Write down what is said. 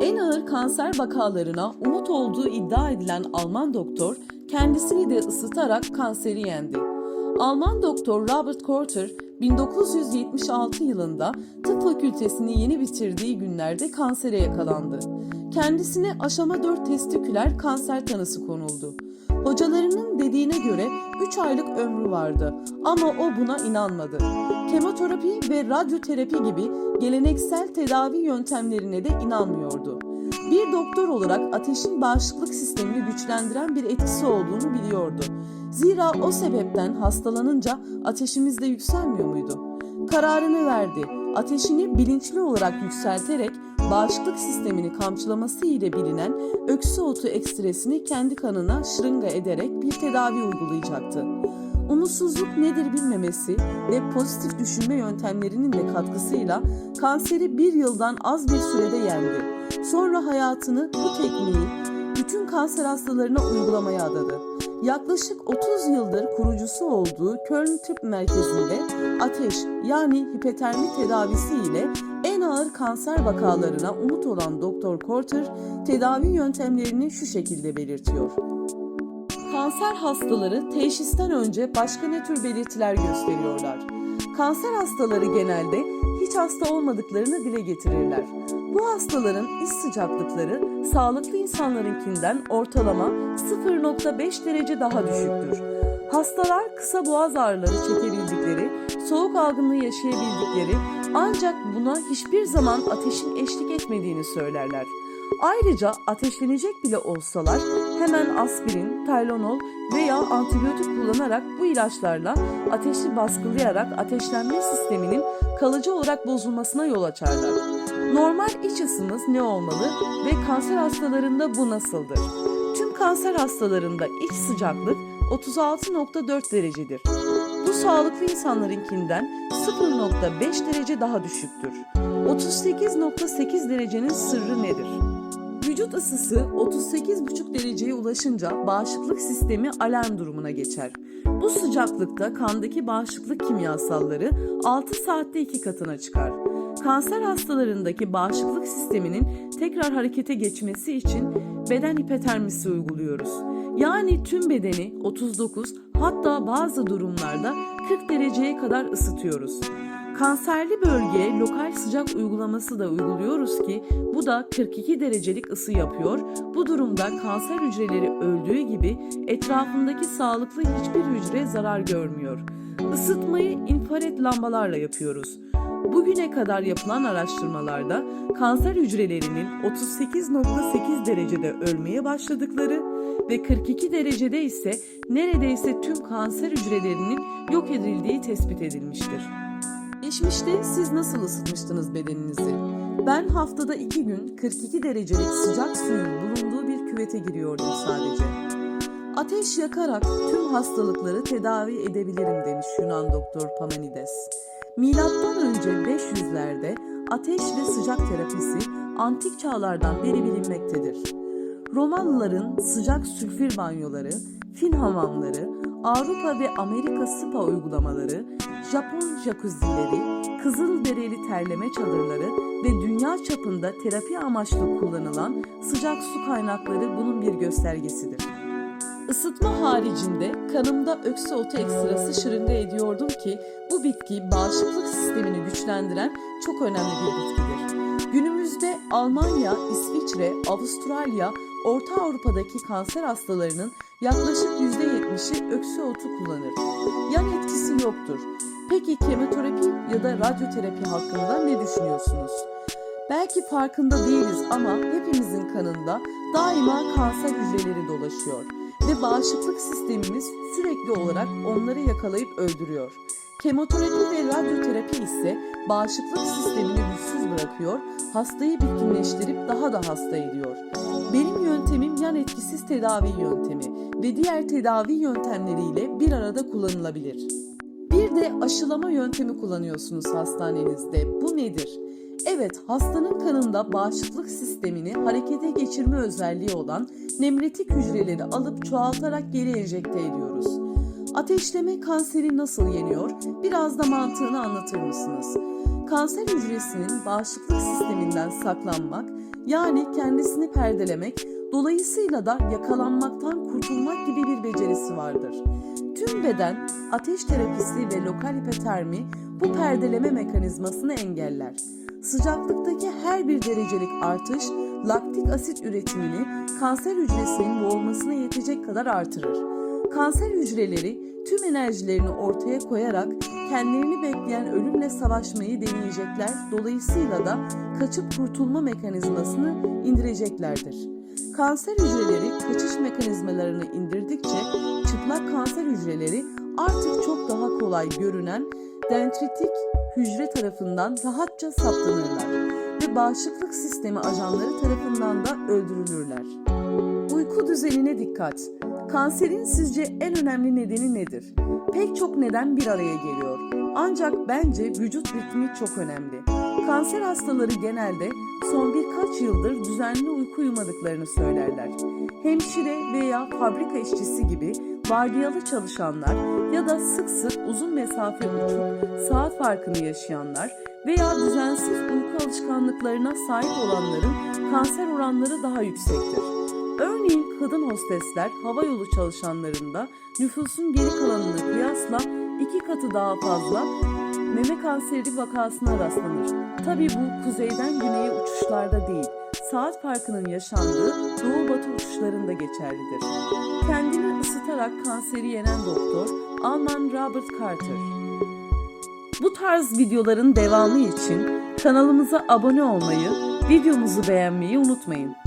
En ağır kanser vakalarına umut olduğu iddia edilen Alman doktor kendisini de ısıtarak kanseri yendi. Alman doktor Robert Korter 1976 yılında tıp fakültesini yeni bitirdiği günlerde kansere yakalandı. Kendisine aşama 4 testiküler kanser tanısı konuldu. Hocalarının dediğine göre 3 aylık ömrü vardı ama o buna inanmadı. Kemoterapi ve radyoterapi gibi geleneksel tedavi yöntemlerine de inanmıyordu. Bir doktor olarak ateşin bağışıklık sistemini güçlendiren bir etkisi olduğunu biliyordu. Zira o sebepten hastalanınca ateşimiz de yükselmiyor muydu? Kararını verdi. Ateşini bilinçli olarak yükselterek bağışıklık sistemini kamçılaması ile bilinen öksü otu ekstresini kendi kanına şırınga ederek bir tedavi uygulayacaktı. Umutsuzluk nedir bilmemesi ve pozitif düşünme yöntemlerinin de katkısıyla kanseri bir yıldan az bir sürede yendi. Sonra hayatını bu tekniği bütün kanser hastalarına uygulamaya adadı. Yaklaşık 30 yıldır kurucusu olduğu Köln Tıp Merkezi'nde ateş yani hipotermi tedavisi ile ağır kanser vakalarına umut olan Doktor Korter tedavi yöntemlerini şu şekilde belirtiyor. Kanser hastaları teşhisten önce başka ne tür belirtiler gösteriyorlar? Kanser hastaları genelde hiç hasta olmadıklarını dile getirirler. Bu hastaların iç sıcaklıkları sağlıklı insanlarınkinden ortalama 0.5 derece daha düşüktür. Hastalar kısa boğaz ağrıları çekebildikleri, soğuk algınlığı yaşayabildikleri ancak buna hiçbir zaman ateşin eşlik etmediğini söylerler. Ayrıca ateşlenecek bile olsalar hemen aspirin, Tylenol veya antibiyotik kullanarak bu ilaçlarla ateşi baskılayarak ateşlenme sisteminin kalıcı olarak bozulmasına yol açarlar. Normal iç ısımız ne olmalı ve kanser hastalarında bu nasıldır? Tüm kanser hastalarında iç sıcaklık 36.4 derecedir. Sağlıklı insanlarınkinden 0.5 derece daha düşüktür. 38.8 derecenin sırrı nedir? Vücut ısısı 38,5 dereceye ulaşınca bağışıklık sistemi alarm durumuna geçer. Bu sıcaklıkta kandaki bağışıklık kimyasalları 6 saatte 2 katına çıkar. Kanser hastalarındaki bağışıklık sisteminin tekrar harekete geçmesi için beden hipotermisi uyguluyoruz. Yani tüm bedeni 39 hatta bazı durumlarda 40 dereceye kadar ısıtıyoruz. Kanserli bölgeye lokal sıcak uygulaması da uyguluyoruz ki bu da 42 derecelik ısı yapıyor. Bu durumda kanser hücreleri öldüğü gibi etrafındaki sağlıklı hiçbir hücre zarar görmüyor. Isıtmayı infrared lambalarla yapıyoruz. Bugüne kadar yapılan araştırmalarda kanser hücrelerinin 38.8 derecede ölmeye başladıkları ve 42 derecede ise neredeyse tüm kanser hücrelerinin yok edildiği tespit edilmiştir. Geçmişte siz nasıl ısıtmıştınız bedeninizi? Ben haftada iki gün 42 derecelik sıcak suyun bulunduğu bir küvete giriyordum sadece. Ateş yakarak tüm hastalıkları tedavi edebilirim demiş Yunan doktor Pamanides. Milattan önce 500'lerde ateş ve sıcak terapisi antik çağlardan beri bilinmektedir. Romalıların sıcak sülfür banyoları, Fin hamamları, Avrupa ve Amerika spa uygulamaları, Japon jacuzzileri, kızılderili terleme çadırları ve dünya çapında terapi amaçlı kullanılan sıcak su kaynakları bunun bir göstergesidir. Isıtma haricinde kanımda öksü otu ekstrası şırınga ediyordum ki bu bitki bağışıklık sistemini güçlendiren çok önemli bir bitkidir. Günümüzde Almanya, İsviçre, Avustralya, Orta Avrupa'daki kanser hastalarının yaklaşık %70'i öksü otu kullanır. Yan etkisi yoktur. Peki kemoterapi ya da radyoterapi hakkında ne düşünüyorsunuz? Belki farkında değiliz ama hepimizin kanında daima kanser hücreleri dolaşıyor ve bağışıklık sistemimiz sürekli olarak onları yakalayıp öldürüyor. Kemoterapi ve radyoterapi ise bağışıklık sistemini güçsüz bırakıyor, hastayı bitkinleştirip daha da hasta ediyor. Benim yöntemim yan etkisiz tedavi yöntemi ve diğer tedavi yöntemleriyle bir arada kullanılabilir. Bir de aşılama yöntemi kullanıyorsunuz hastanenizde. Bu nedir? Evet, hastanın kanında bağışıklık sistemini harekete geçirme özelliği olan nemretik hücreleri alıp çoğaltarak geri enjekte ediyoruz. Ateşleme kanseri nasıl yeniyor? Biraz da mantığını anlatır mısınız? Kanser hücresinin bağışıklık sisteminden saklanmak, Yani kendisini perdelemek, dolayısıyla da yakalanmaktan kurtulmak gibi bir becerisi vardır. Tüm beden, ateş terapisi ve lokal hipotermi bu perdeleme mekanizmasını engeller. Sıcaklıktaki her bir derecelik artış laktik asit üretimini kanser hücresinin boğulmasına yetecek kadar artırır. Kanser hücreleri tüm enerjilerini ortaya koyarak kendilerini bekleyen ölümle savaşmayı deneyecekler. Dolayısıyla da kaçıp kurtulma mekanizmasını indireceklerdir. Kanser hücreleri kaçış mekanizmalarını indirdikçe çıplak kanser hücreleri artık çok daha kolay görünen dendritik hücre tarafından rahatça saptanırlar ve bağışıklık sistemi ajanları tarafından da öldürülürler. Uyku düzenine dikkat. Kanserin sizce en önemli nedeni nedir? Pek çok neden bir araya geliyor. Ancak bence vücut ritmi çok önemli. Kanser hastaları genelde son birkaç yıldır düzenli uyku uyumadıklarını söylerler. Hemşire veya fabrika işçisi gibi vardiyalı çalışanlar ya da sık sık uzun mesafe uçup saat farkını yaşayanlar veya düzensiz uyku alışkanlıklarına sahip olanların kanser oranları daha yüksektir. Örneğin kadın hostesler hava yolu çalışanlarında nüfusun geri kalanına kıyasla iki katı daha fazla meme kanseri vakasına rastlanır. Tabi bu kuzeyden güneye uçuşlarda değil, saat farkının yaşandığı doğu batı uçuşlarında geçerlidir. Kendini ısıtarak kanseri yenen doktor Alman Robert Carter. Bu tarz videoların devamı için kanalımıza abone olmayı, videomuzu beğenmeyi unutmayın.